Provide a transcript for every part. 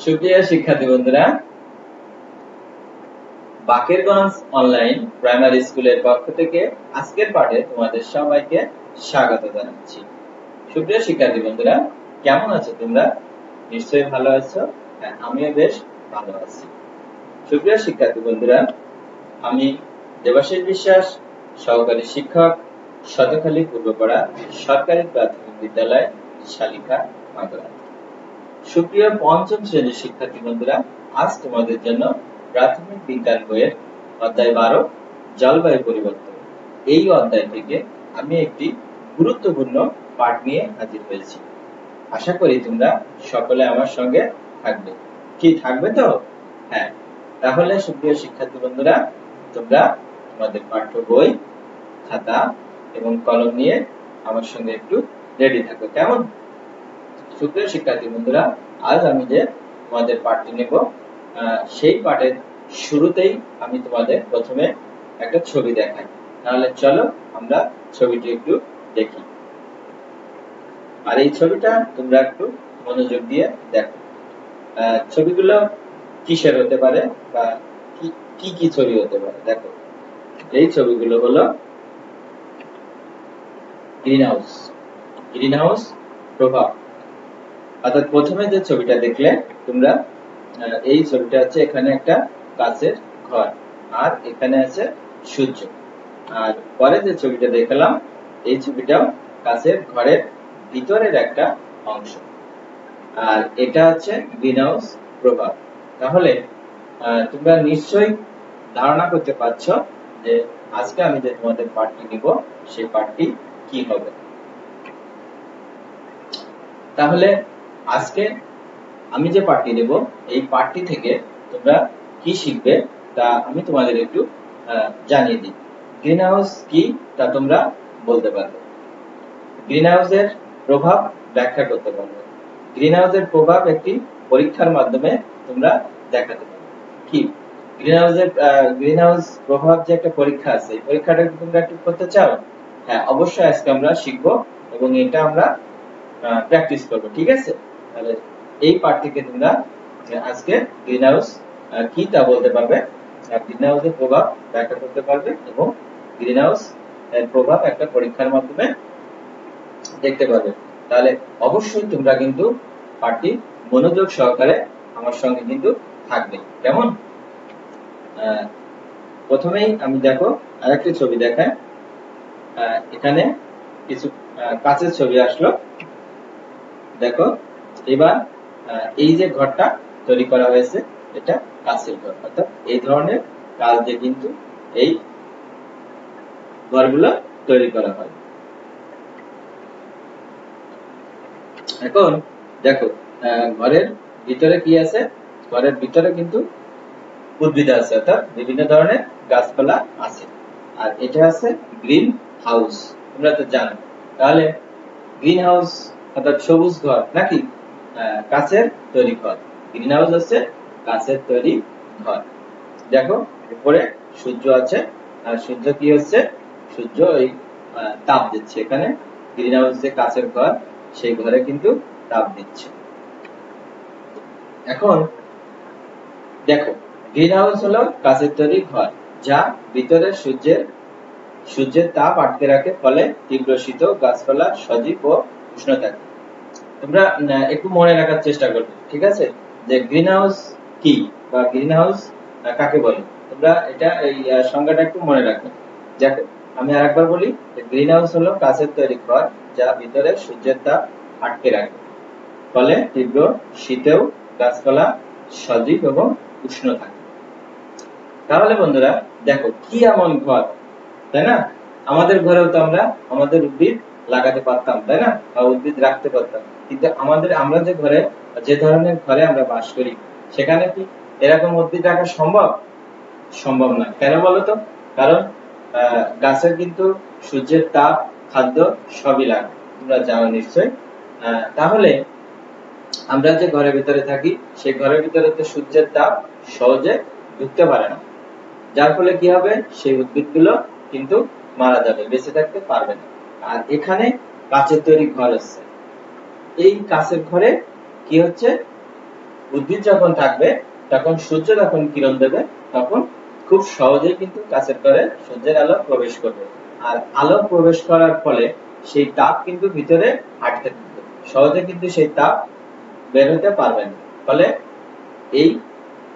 সুপ্রিয় শিক্ষার্থী বন্ধুরা বাকেরগঞ্জ অনলাইন প্রাইমারি স্কুলের পক্ষ থেকে আজকের পাঠে তোমাদের সবাইকে স্বাগত জানাচ্ছি। সুপ্রিয় শিক্ষার্থী বন্ধুরা, কেমন আছো তোমরা? নিশ্চয়ই ভালো আছো আমিও বেশ ভালো আছি। সুপ্রিয় শিক্ষার্থী বন্ধুরা, আমি দেবাশিস বিশ্বাস, সহকারী শিক্ষক, শতখালী পূর্বপাড়া সরকারি প্রাথমিক বিদ্যালয় শালিকা মাগুরা সুপ্রিয় পঞ্চম শ্রেণির শিক্ষার্থী বন্ধুরা আজ তোমাদের জন্য প্রাথমিক বিজ্ঞান বইয়ের অধ্যায় বারো, জলবায়ু পরিবর্তন। এই অধ্যায় থেকে আমি একটি গুরুত্বপূর্ণ পাঠ নিয়ে হাজির হয়েছি। আশা করি তোমরা সকলে আমার সঙ্গে থাকবে। কি, থাকবে তো? হ্যাঁ। তাহলে সুপ্রিয় শিক্ষার্থী বন্ধুরা তোমরা তোমাদের পাঠ্য বই, খাতা এবং কলম নিয়ে আমার সঙ্গে একটু রেডি থাকো। কেমন? সুপ্রিয় শিক্ষার্থী বন্ধুরা, আজ আমি যে তোমাদের পাঠটি নেব সেই পাঠের শুরুতেই আমি তোমাদের প্রথমে একটা ছবি দেখাই। তাহলে চলো আমরা ছবিটি একটু দেখি। আর এই ছবিটা তোমরা একটু মনোযোগ দিয়ে দেখো। ছবিগুলো কিসের হতে পারে বা কি কি ছবি হতে পারে? দেখো। এই ছবিগুলো হলো গ্রিন হাউস গ্রিন হাউস প্রভাব। অর্থাৎ প্রথমে যে ছবিটা দেখলে তোমরা এই ছবিটা হচ্ছে এখানে একটা কাচের ঘর, আর এখানে আছে সূর্য। আর পরে যে ছবিটা দেখলাম, এই ছবিটাও কাচের ঘরের ভিতরের একটা অংশ। আর এটা হচ্ছে গ্রিন হাউস প্রভাব। তাহলে তোমরা নিশ্চয়ই ধারণা করতে পারছ যে আজকে আমি যে তোমাদের পাঠটি নিব, সেই পাঠটি কি হবে? তাহলে আজকে আমি যে পাঠটি নেব, এই পাঠটি থেকে তোমরা কি শিখবে তা আমি তোমাদের একটু জানিয়ে দিই। গ্রিন হাউস কি তা তোমরা বলতে পারবে। গ্রিন হাউসের প্রভাব ব্যাখ্যা করতে পারবে। গ্রিন হাউসের প্রভাব একটি পরীক্ষার মাধ্যমে তোমরা দেখাতে পারবে। কি? গ্রিন হাউসের গ্রিন হাউস প্রভাব যে একটা পরীক্ষা আছে, এই পরীক্ষাটা তোমরা একটু করতে চাও? হ্যাঁ অবশ্যই আজকে আমরা শিখব এবং এটা আমরা প্র্যাকটিস করব, ঠিক আছে? তাহলে এই পার্ট তোমরা আজকে গ্রিন কি তা বলতে পারবে? গ্রিন প্রভাব ব্যাখ্যা করতে পারবে এবং এর প্রভাব একটা পরীক্ষার মাধ্যমে দেখতে তাহলে অবশ্যই তোমরা কিন্তু পাঠটি মনোযোগ সহকারে আমার সঙ্গে কিন্তু থাকবে। কেমন? প্রথমেই আমি দেখো আরেকটি ছবি দেখায় এখানে কিছু কাঁচের ছবি আসলো। দেখো এবার এই যে ঘরটা তৈরি করা হয়েছে, এটা কাঁচের ঘর। অর্থাৎ এই ধরনের কাজ দিয়ে কিন্তু এই ঘরগুলো তৈরি করা হয়। এখন দেখো ঘরের ভিতরে কি আছে? ঘরের ভিতরে কিন্তু উদ্ভিদ আছে, অর্থাৎ বিভিন্ন ধরনের গাছপালা আছে। আর এটা আছে গ্রিন হাউস, তোমরা তো জানো। তাহলে গ্রিন হাউস, অর্থাৎ সবুজ ঘর, নাকি? কাচের তৈরি ঘর। গ্রিন হাউস হচ্ছে কাচের তৈরি ঘর। দেখো উপরে সূর্য আছে আর সূর্য কি হচ্ছে? সূর্য আহ, তাপ দিচ্ছে। এখানে গ্রিন হাউস যে কাচের ঘর সেই ঘরে কিন্তু তাপ দিচ্ছে। এখন দেখো গ্রিন হাউস হলো কাচের তৈরি ঘর যা ভিতরে সূর্যের সূর্যের তাপ আটকে রাখে ফলে তীব্র শীত গাছপালা সজীব ও উষ্ণ থাকে তোমরা একটু মনে রাখার চেষ্টা করবে, ঠিক আছে? যে গ্রিন হাউস কি বা গ্রিন হাউস কাকে বলে? তোমরা এটা, এই সংজ্ঞাটা একটু মনে রাখবে। দেখো আমি আরেকবার বলি গ্রিন হাউস হলো কাচের তৈরি ঘর, যা ভিতরে সূর্যের তাপ আটকে রাখে। ফলে তীব্র শীতেও গাছপালা সজীব এবং উষ্ণ থাকে। তাহলে বন্ধুরা, দেখো, কি এমন ঘর, তাই না? আমাদের ঘরেও তো আমরা, আমাদের উদ্ভিদ লাগাতে পারতাম, তাই না? বা উদ্ভিদ রাখতে পারতাম। কিন্তু আমাদের, আমরা যে ঘরে, যে ধরনের ঘরে আমরা বাস করি, সেখানে কি এরকম উদ্ভিদ রাখা সম্ভব? সম্ভব না। কেন বলো তো? কারণ গাছের কিন্তু সূর্যের তাপ, খাদ্য সবই লাগে। তোমরা জানো নিশ্চয় তাহলে আমরা যে ঘরের ভিতরে থাকি, সেই ঘরের ভিতরে তো সূর্যের তাপ সহজে ঢুকতে পারে না। যার ফলে কি হবে? সেই উদ্ভিদগুলো কিন্তু মারা যাবে, বেঁচে থাকতে পারবে না। আর এখানে কাচের তৈরি ঘর হচ্ছে এই কাচের ঘরে কি হচ্ছে? উদ্ভিদ যখন থাকবে, তখন সূর্য যখন কিরণ দেবে, তখন খুব সহজেই কিন্তু কাছের করে সূর্যের আলো প্রবেশ করবে। আর আলো প্রবেশ করার ফলে সেই তাপ কিন্তু ভিতরে আটকে থাকবে। সহজে কিন্তু সেই তাপ বের হতে পারবে না। ফলে এই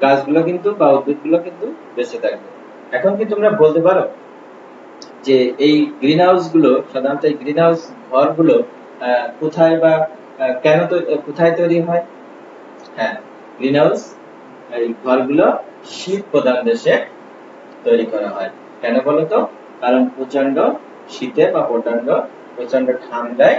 গাছগুলো কিন্তু বা উদ্ভিদগুলো কিন্তু বেঁচে থাকবে। এখন কি তোমরা বলতে পারো? যে এই গ্রিন হাউসগুলো সাধারণত এই গ্রিন হাউস ঘরগুলো আহ, কোথায় বা কেন কোথায় তৈরি হয়? হ্যাঁ গ্রিন হাউস এই ঘরগুলো শীত প্রধান দেশে তৈরি করা হয়। কেন বলতো? কারণ প্রচণ্ড শীতে বা প্রচণ্ড প্রচণ্ড ঠান্ডায়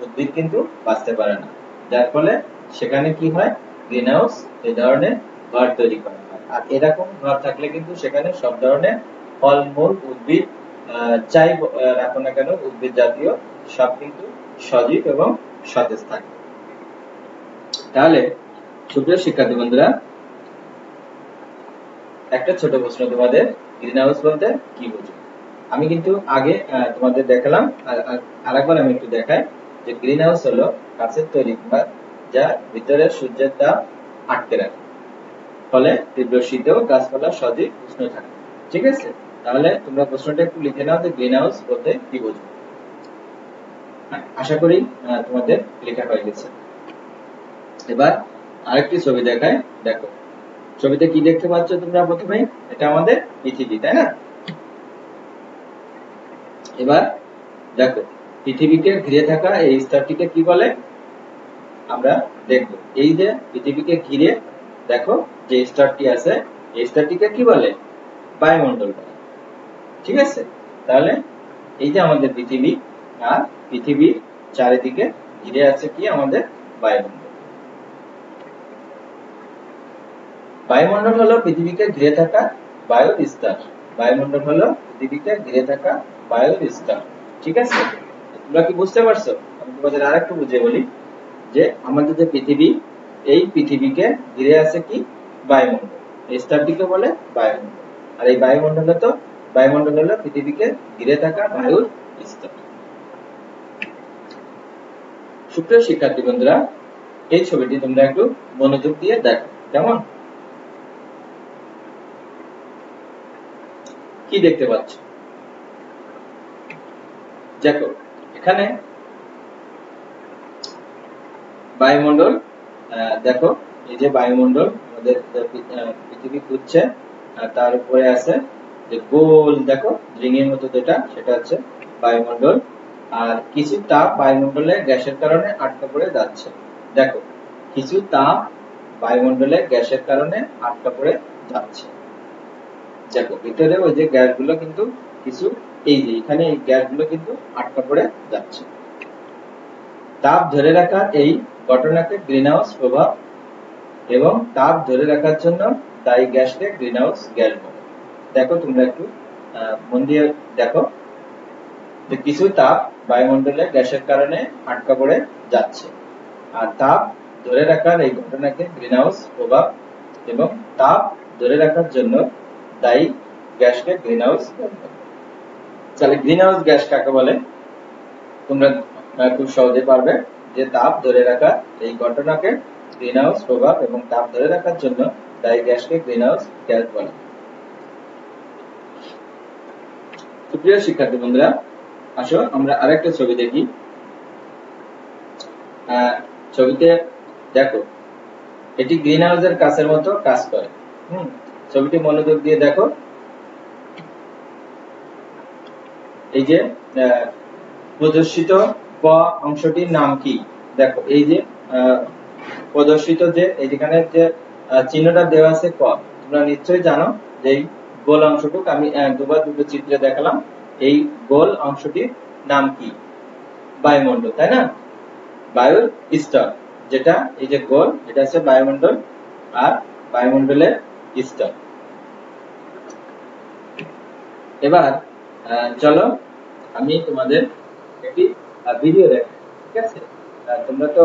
উদ্ভিদ কিন্তু বাঁচতে পারে না। যার ফলে সেখানে কি হয়? গ্রিন হাউস এই ধরনের ঘর তৈরি করা হয়। আর এরকম ঘর থাকলে কিন্তু সেখানে সব ধরনের ফলমূল উদ্ভিদ যাই রাখো না কেন, উদ্ভিদ জাতীয়, সব কিন্তু সজীব এবং সতেজ থাকে। তাহলে, সুপ্রিয় শিক্ষার্থী বন্ধুরা, একটা ছোট প্রশ্ন তোমাদের গ্রিন হাউস বলতে কি বুঝো? আমি কিন্তু আগে তোমাদের দেখালাম, আর আরেকবার আমি একটু দেখাই যে গ্রিন হাউস হলো কাঁচের তৈরি ঘর যা ভিতরে সূর্যের তাপ আটকে রাখে। ফলে তীব্র শীতেও গাছপালা সজীব উষ্ণ থাকে। ঠিক আছে? তাহলে তোমরা প্রশ্নটা একটু লিখে নাও যে গ্রিন হাউস বলতে কি বোঝো হ্যাঁ, আশা করি তোমাদের লেখা হয়ে গেছে। এবার আরেকটি ছবি দেখায় দেখো। ছবিতে কি দেখতে পাচ্ছ তোমরা প্রথমে? এটা আমাদের পৃথিবী তাই না? এবার দেখো পৃথিবীকে ঘিরে থাকা এই স্তরটিকে কি বলে? আমরা দেখব। এই যে পৃথিবীকে ঘিরে দেখো যে স্তরটি আছে এই স্তরটিকে কি বলে? বায়ুমণ্ডল বলে। ঠিক আছে? তাহলে এই যে আমাদের পৃথিবী, আর পৃথিবীর চারিদিকে ঘিরে আছে কি আমাদের বায়ুমণ্ডল? বায়ুমণ্ডল হলো পৃথিবীকে ঘিরে থাকা বায়ুর স্তর। বায়ুমণ্ডল হলো পৃথিবীকে ঘিরে থাকা বায়ুর স্তর। ঠিক আছে? তোমরা কি বুঝতে পারছ? আমি তোমাদের আরেকটু বুঝিয়ে বলি যে আমাদের যে পৃথিবী, এই পৃথিবীকে ঘিরে আছে কি? বায়ুমণ্ডল। এই স্তরটিকে বলে বায়ুমণ্ডল। আর এই বায়ুমণ্ডল তো বায়ুমণ্ডল হলো পৃথিবীকে ঘিরে থাকা বায়ুর স্তর সুপ্রিয় শিক্ষার্থী বন্ধুরা এই ছবিটি তোমরা একটু মনোযোগ দিয়ে দেখো কেমন? কি দেখতে পাচ্ছ? দেখো এখানে বায়ুমণ্ডল আহ, দেখো এই যে বায়ুমণ্ডল আমাদের পৃথিবী ঘুরছে তার উপরে আছে যে গোল, দেখো রিং এর মতো যেটা, সেটা হচ্ছে বায়ুমণ্ডল। আর কিছু তাপ বায়ুমণ্ডলে গ্যাসের কারণে আটকা পড়ে যাচ্ছে। দেখো, কিছু তাপ বায়ুমণ্ডলে গ্যাসের কারণে আটকা পড়ে যাচ্ছে। দেখো, ভিতরে ওই যে গ্যাসগুলো কিন্তু কিছু, এই যে এখানে এই গ্যাসগুলো কিন্তু আটকা পড়ে যাচ্ছে। তাপ ধরে রাখার এই ঘটনাকে গ্রিনহাউস প্রভাব এবং তাপ ধরে রাখার জন্য তাই গ্যাসকে গ্রিনহাউস গ্যাস বলে। দেখো, তোমরা একটু মন দিয়ে দেখো যে কিছু তাপ বায়ুমণ্ডলে গ্যাসের কারণে আটকা পড়ে যাচ্ছে। আর তাপ ধরে রাখার এই ঘটনাকে গ্রিনহাউস প্রভাব এবং তাপ ধরে রাখার জন্য দায়ী গ্যাসকে গ্রিনহাউস গ্যাস বলে তাহলে গ্রিনহাউস গ্যাস কাকে বলে? তোমরা খুব সহজে পারবে যে তাপ ধরে রাখা এই ঘটনাকে গ্রিন হাউস প্রভাব এবং তাপ ধরে রাখার জন্য দায়ী গ্যাসকে গ্রিনহাউস গ্যাস বলে। সুপ্রিয় শিক্ষার্থী বন্ধুরা, আসো, আমরা আরেকটা ছবি দেখি। ছবিতে দেখো, এটি গ্রিন হাউসের কাছের মতো কাজ করে। হুম, ছবিটি মনোযোগ দিয়ে দেখো। এই যে প্রদর্শিত ক অংশটির নাম কি? দেখো, এই যে প্রদর্শিত যে, এই যেখানে যে চিহ্নটা দেওয়া আছে ক, তোমরা নিশ্চয়ই জানো যে গোল অংশটুক আমি দুবার দুটো চিত্রে দেখালাম। এই গোল অংশটির নাম কি? বায়ুমণ্ডল, তাই না? বায়ুর স্তর, যেটা এই যে গোল, এটা হচ্ছে বায়ুমণ্ডল আর বায়ুমণ্ডলের স্তর। এবার চলো আমি তোমাদের একটি ভিডিও দেখ ঠিক আছে? তোমরা তো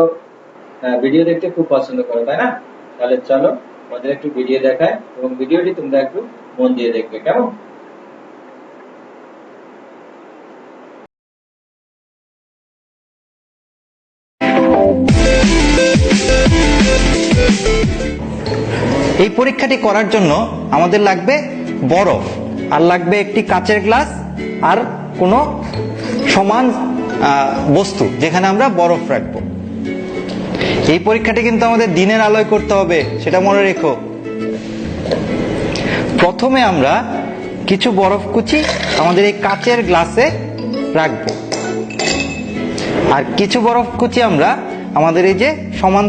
ভিডিও দেখতে খুব পছন্দ করো, তাই না? তাহলে চলো তোমাদের একটু ভিডিও দেখায় এবং ভিডিওটি তোমরা একটু মন দিয়ে দেখবে, কেমন? এই পরীক্ষাটি করার জন্য আমাদের লাগবে বরফ, আর লাগবে একটি কাচের গ্লাস, আর কোনো সমান বস্তু যেখানে আমরা বরফ রাখব। এই পরীক্ষাটি কিন্তু আমাদের দিনের আলোয় করতে হবে, সেটা মনে রেখো। প্রথমে আমরা কিছু বরফ কুচি আমাদের এই কাচের গ্লাসে রাখব। আর কিছু বরফ কুচি আমরা আমাদের এই যে সমান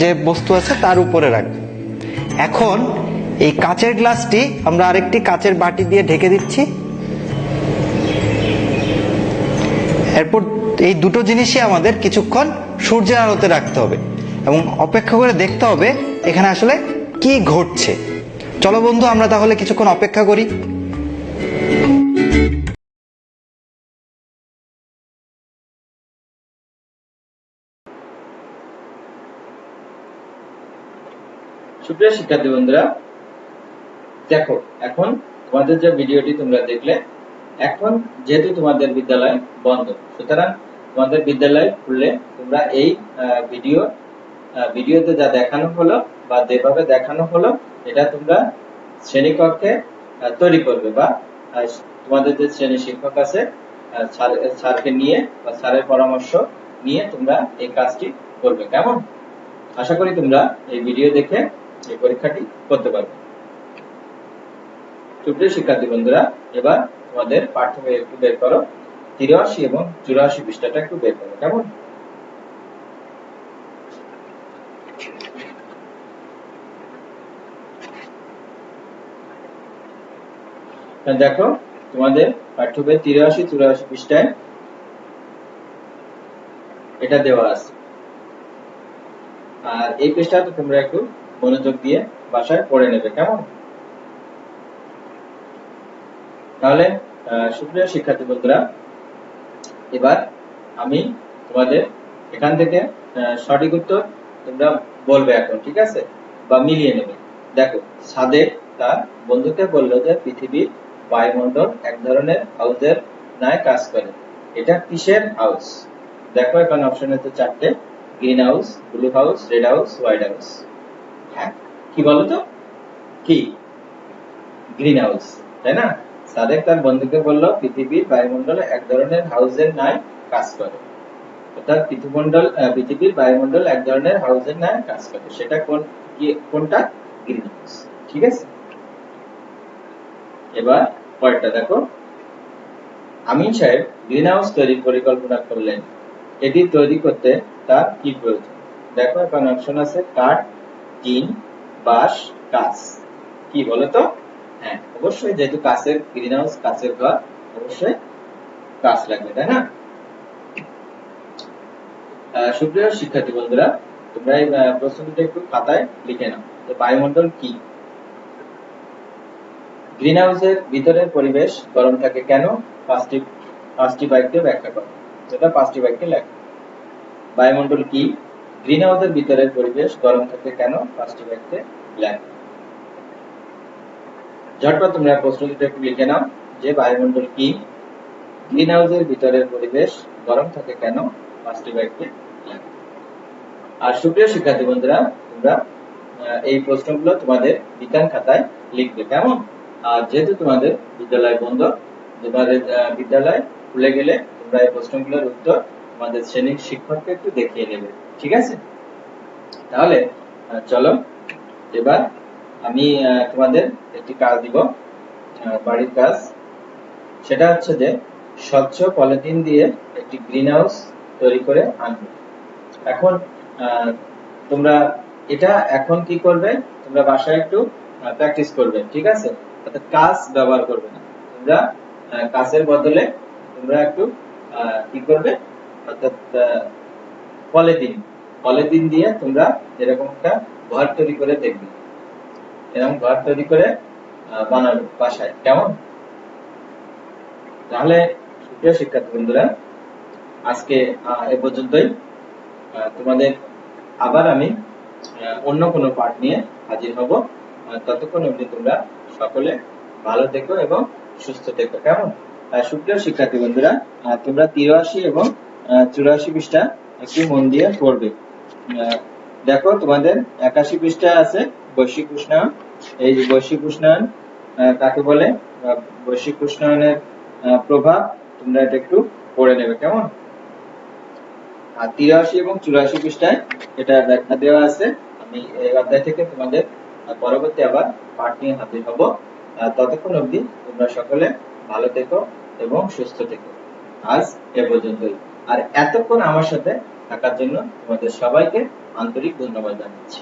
যে বস্তু আছে তার উপরে রাখব। এখন এই কাচের গ্লাসটি আমরা আরেকটি কাচের বাটি দিয়ে ঢেকে দিচ্ছি। এরপর এই দুটো জিনিসই আমাদের কিছুক্ষণ সূর্যের আলোতে রাখতে হবে এবং অপেক্ষা করে দেখতে হবে এখানে আসলে কি ঘটছে। চলো বন্ধু, আমরা তাহলে কিছুক্ষণ অপেক্ষা করি। সুপ্রিয় শিক্ষার্থী বন্ধুরা, দেখো, এখন তোমাদের যে ভিডিওটি তোমরা দেখলে, এখন যেহেতু তোমাদের বিদ্যালয় বন্ধ, সুতরাং তোমাদের বিদ্যালয় খুললে তোমরা এই ভিডিও ভিডিওতে যা দেখানো হলো বা যেভাবে দেখানো হলো, এটা তোমরা শ্রেণীকক্ষে তৈরি করবে বা তোমাদের যে শ্রেণি শিক্ষক আছে স্যারকে নিয়ে বা স্যারের পরামর্শ নিয়ে তোমরা এই কাজটি করবে। কেমন? আশা করি তোমরা এই ভিডিও দেখে এই পরীক্ষাটি করতে পারবে। সুপ্রিয় শিক্ষার্থী বন্ধুরা, এবার তোমাদের পাঠ্য একটু বের করো। তিরাশি এবং চুরাশি পৃষ্ঠাটা একটু বের করো। কেমন? দেখো, তোমাদের পাঠ্য বই তিরাশি, চুরাশি পৃষ্ঠায় এটা দেওয়া আছে। আর এই পৃষ্ঠাটা তোমরা একটু মনোযোগ দিয়ে বাসায় পড়ে নেবে, কেমন? তাহলে সুপ্রিয় শিক্ষার্থী বন্ধুরা, এবার আমি তোমাদের এখান থেকে সঠিক উত্তর তোমরা বলবে এখন, ঠিক আছে? বা মিলিয়ে নেবে। দেখো, সাদেক তার বন্ধুকে বলল যে পৃথিবীর বায়ুমণ্ডল এক ধরনের হাউসের ন্যায় কাজ করে। এটা কিসের হাউস দেখো এখানে অপশন আছে চারটে। Green house blue house red house white house হ্যাঁ কি বলো তো কি? গ্রিন হাউস তাই না? সাদেক তার বন্ধুকে বলল, পৃথিবীর বায়ুমণ্ডলে এক ধরনের হাউসের ন্যায় কাজ করে। অর্থাৎ পৃথিবীমণ্ডল পৃথিবীর বায়ুমণ্ডল এক ধরনের হাউসের ন্যায় কাজ করে। সেটা কোন কোনটা? গ্রিন হাউস ঠিক আছে? এবার পরেরটা দেখো। আমিন সাহেব গ্রিন হাউস তৈরির পরিকল্পনা করলেন। এটি তৈরি করতে তার কি প্রয়োজন? দেখো, এখানে অপশন আছে কাঠ, টিন, বাঁশ, কাঁচ। কি বলো তো? হ্যাঁ অবশ্যই যেহেতু কাঁচের গ্রিন হাউস কাঁচের ঘর, অবশ্যই কাঁচ লাগবে, তাই না? সুপ্রিয় শিক্ষার্থী বন্ধুরা, তোমরা এই প্রশ্নটা একটু খাতায় লিখে নাও। বায়ুমণ্ডল কি? গ্রিন হাউসের ভিতরের পরিবেশ গরম থাকে কেন? পাঁচটি পাঁচটি বাক্যে ব্যাখ্যা করো। যেটা পাঁচটি বাক্যে লেখো। বায়ুমণ্ডল কি? গ্রিন হাউসের ভিতরের পরিবেশ গরম থাকে কেন? পাঁচটি বাক্যে লেখো। ঝটপট তোমরা প্রশ্ন দুটো একটু লিখে নাও যে বায়ুমণ্ডল কি? গ্রিন হাউসের ভিতরের পরিবেশ গরম থাকে কেন? পাঁচটি বাক্যে লেখো। আর সুপ্রিয় শিক্ষার্থী বন্ধুরা, তোমরা এই প্রশ্নগুলো তোমাদের বিজ্ঞান খাতায় লিখবে। কেমন? আর যেহেতু তোমাদের বিদ্যালয় বন্ধ তোমাদের বিদ্যালয় খুলে গেলে তোমরা এই প্রশ্নগুলোর উত্তর তোমাদের শ্রেণির শিক্ষককে একটু দেখিয়ে নেবে, ঠিক আছে? তাহলে চলো, এবার আমি তোমাদের একটি কাজ দিব বাড়ির কাজ। সেটা হচ্ছে যে, স্বচ্ছ পলিথিন দিয়ে একটি গ্রিন হাউস তৈরি করে আনবে। এখন তোমরা এটা এখন কি করবে? তোমরা বাসায় একটু প্র্যাকটিস করবে, ঠিক আছে? অর্থাৎ কাঁচ ব্যবহার করবে না। তোমরা বদলে তোমরা একটু কি করবে? অর্থাৎ পলিথিন পলিথিন দিয়ে তোমরা এরকম একটা ঘর তৈরি করে দেখবে। এরকম ঘর তৈরি করে বানাবে বাসায়। কেমন? তাহলে সুপ্রিয় শিক্ষার্থী বন্ধুরা, আজকে এ পর্যন্তই। তোমাদের আবার আমি অন্য কোনো পাঠ নিয়ে হাজির হব। ততক্ষণ অবধি তোমরা সকলে ভালো থেকো এবং সুস্থ থেকো। কেমন? সুপ্রিয় শিক্ষার্থী বন্ধুরা তোমরা তিরাশি এবং চুরাশি পৃষ্ঠা একটু মন দিয়ে পড়বে। দেখো তোমাদের একাশি পৃষ্ঠায় আছে, বৈশ্বিক উষ্ণায়ন। এই যে বৈশ্বিক উষ্ণায়ন কাকে বলে? বৈশ্বিক উষ্ণায়নের প্রভাব তোমরা এটা একটু পড়ে নেবে, কেমন? আর তিরাশি এবং চুরাশি পৃষ্ঠায় এটা ব্যাখ্যা দেওয়া আছে। আমি এই অধ্যায় থেকে তোমাদের পরবর্তী আবার পাঠ নিয়ে হাজির হব। ততক্ষণ অবধি তোমরা সকলে ভালো থেকো এবং সুস্থ থেকো। আজ এ পর্যন্তই। আর এতক্ষণ আমার সাথে থাকার জন্য তোমাদের সবাইকে আন্তরিক ধন্যবাদ জানাচ্ছি।